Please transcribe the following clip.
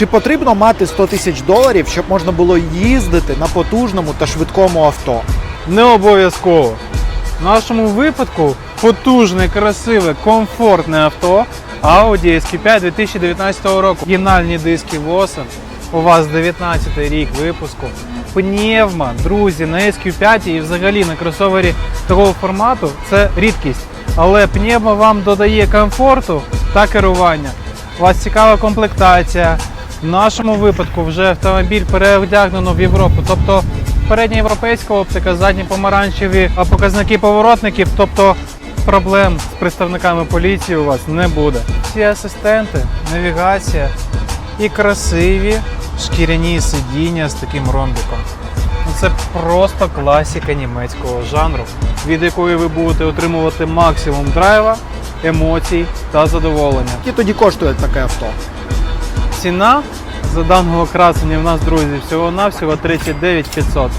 Чи потрібно мати 100 тисяч доларів, щоб можна було їздити на потужному та швидкому авто? Не обов'язково. В нашому випадку потужне, красиве, комфортне авто Audi SQ5 2019 року. Оригінальні диски Vossen. У вас 19 рік випуску. Пневма, друзі, на SQ5 і взагалі на кросовері такого формату це рідкість. Але пневма вам додає комфорту та керування. У вас цікава комплектація. В нашому випадку вже автомобіль переодягнено в Європу. Тобто передня європейська оптика, задні помаранчеві а показники поворотників, тобто проблем з представниками поліції у вас не буде. Всі асистенти, навігація і красиві шкіряні сидіння з таким ромбіком. Ну, Це просто класика німецького жанру, від якої ви будете отримувати максимум драйва, емоцій та задоволення. Які тоді коштує таке авто? Ціна за даного красення в нас, друзі, всього-навсього 39 500.